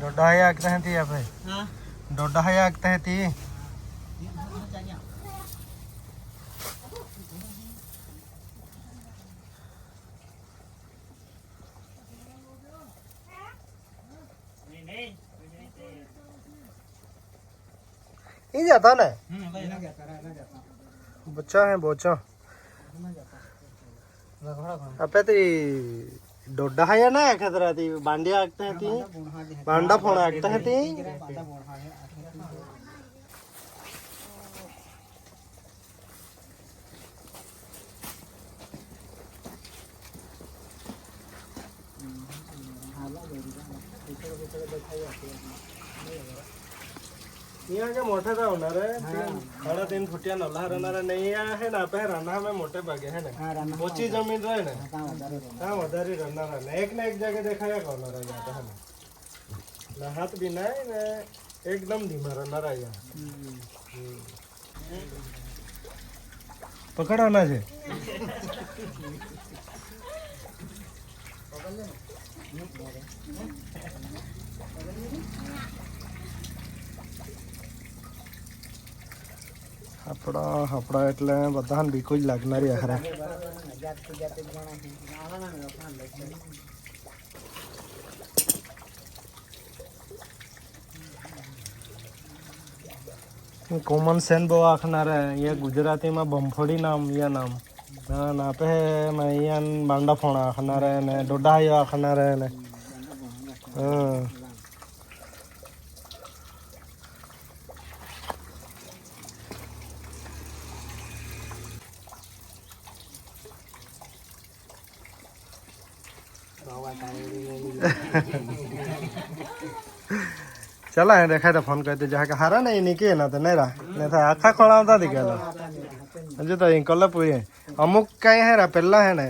dua ya kita henti ya pak dua ya kita henti ਇਹ ਜਾਂਦਾ ਨਾ ਬੱਚਾ ਹੈ ਬੋਚਾ ਆਪੇ ਤੇ ದೊಡ್ಡ ಹಾಯನ ಯಾಕಂದ್ರ ಅತಿ ಬಾಂಡಿ ಆಗ್ತಾ ಹತಿ ಬಾಂಡ ಫೋಣ ಆಗ್ತಾ ಹತಿ ಹಾಲ यहाँ के मोठे था होणार आहे तीन- साडे तीन फुटिया नल्ला राहणार नाही आहे ना आपे राणा में मोटे भागे है ना ઓછી જમીન રહે ને ત્યાં વધારે રનર ને એક ને એક જગ્યાએ દેખાયા કોર્નર અહીંયા તો હે ને એટલે હાથ બી નાય ને એકદમ ધીમા રનર અહીંયા હમ. પકડવાના છે આપણા આપણા એટલે બધાને બીકો જ લાગનારી આખરે કોમન સેન બહુ આખનાર, અહીંયા ગુજરાતીમાં બંફોડી નામ, યા નામ. ના આપે ને અહીંયા બાંડા ફોણા આખનાર ને ડોડા આખનાર ને. હા. चला है देखा था फोन करते जहाँ का हारा नहीं निके ना तो नहीं रहा नहीं था आखा खोला होता दिखे ना जो तो कल पूरी है अमुक का है रहा पहला है ना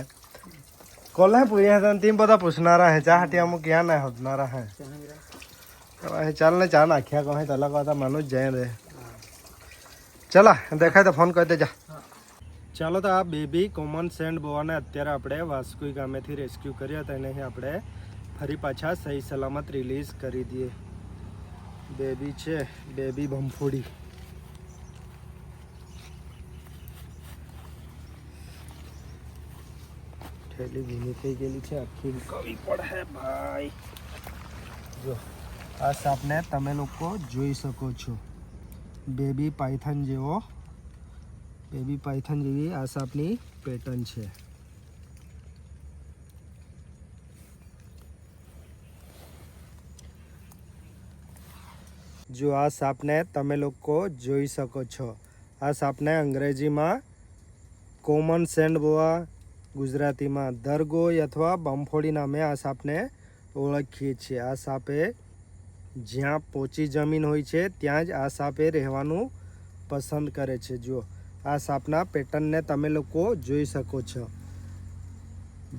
कल है पूरी है तो तीन पता पूछना रहा है चाह हटी अमुक यहाँ ना होना रहा है तो चल ने चाह आखिया कहे तला कहता मानुष जाए रे चला देखा था फोन करते जा ચાલો તો આ બેબી કોમન સેન્ડ બોવાને અત્યારે આપણે વાસ્કુઈ ગામેથી રેસ્ક્યુ કર્યા હતા એને આપણે ફરી પાછા સહી સલામત રિલીઝ કરી દઈએ. બેબી છે બેબી બમફોડી થેલી ભીની થઈ ગયેલી છે, આખી કવી પડે ભાઈ. જો, આ સાપને તમે લોકો જોઈ શકો છો. બેબી પાયથન જેવો બેબી પાયથન જેવી આ સાપની પેટર્ન છે. જો આ સાપને તમે લોકો જોઈ શકો છો, આ સાપને અંગ્રેજીમાં કોમન સેન્ડ બોવા, ગુજરાતીમાં દરગોઈ અથવા બમફોડી નામે આ સાપને ઓળખીએ છીએ. આ સાપે જ્યાં પોચી જમીન હોય છે, ત્યાં જ આ સાપે રહેવાનું પસંદ કરે છે. જો આ સાપના પેટર્નને તમે લોકો જોઈ શકો છો.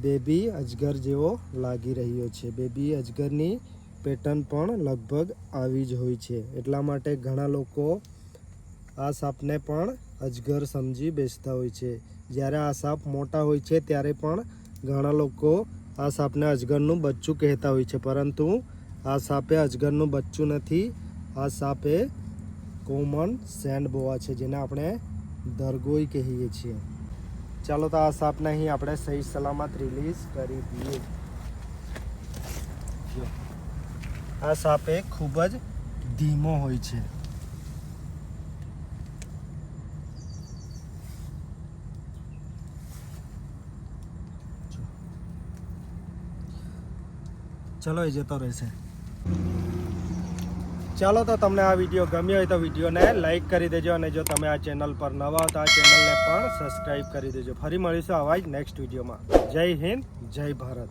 બેબી અજગર જેવો લાગી રહ્યો છે. બેબી અજગરની પેટર્ન પણ લગભગ આવી જ હોય છે. એટલા માટે ઘણા લોકો આ સાપને પણ અજગર સમજી બેસતા હોય છે. જ્યારે આ સાપ મોટા હોય છે, ત્યારે પણ ઘણા લોકો આ સાપને અજગરનું બચ્ચું કહેતા હોય છે. પરંતુ આ સાપે અજગરનું બચ્ચું નથી. આ સાપે કોમન સેન્ડ બોવા છે, જેને આપણે દરગોઈ કહીએ છીએ. ચાલો તો આ સાપને અહીં આપણે સહી સલામત રિલીઝ કરી દઈએ. આ સાપ એ ખૂબ જ ધીમો હોય છે. ચલો એ જતો રહેશે. ચાલો તો તમને આ વીડિયો ગમ્યો હોય તો વિડીયોને લાઇક કરી દેજો અને જો તમે આ ચેનલ પર નવા હો તો આ ચેનલને પણ સબસ્ક્રાઈબ કરી દેજો. ફરી મળીશું આવા જ નેક્સ્ટ વિડીયોમાં. જય હિન્દ, જય ભારત.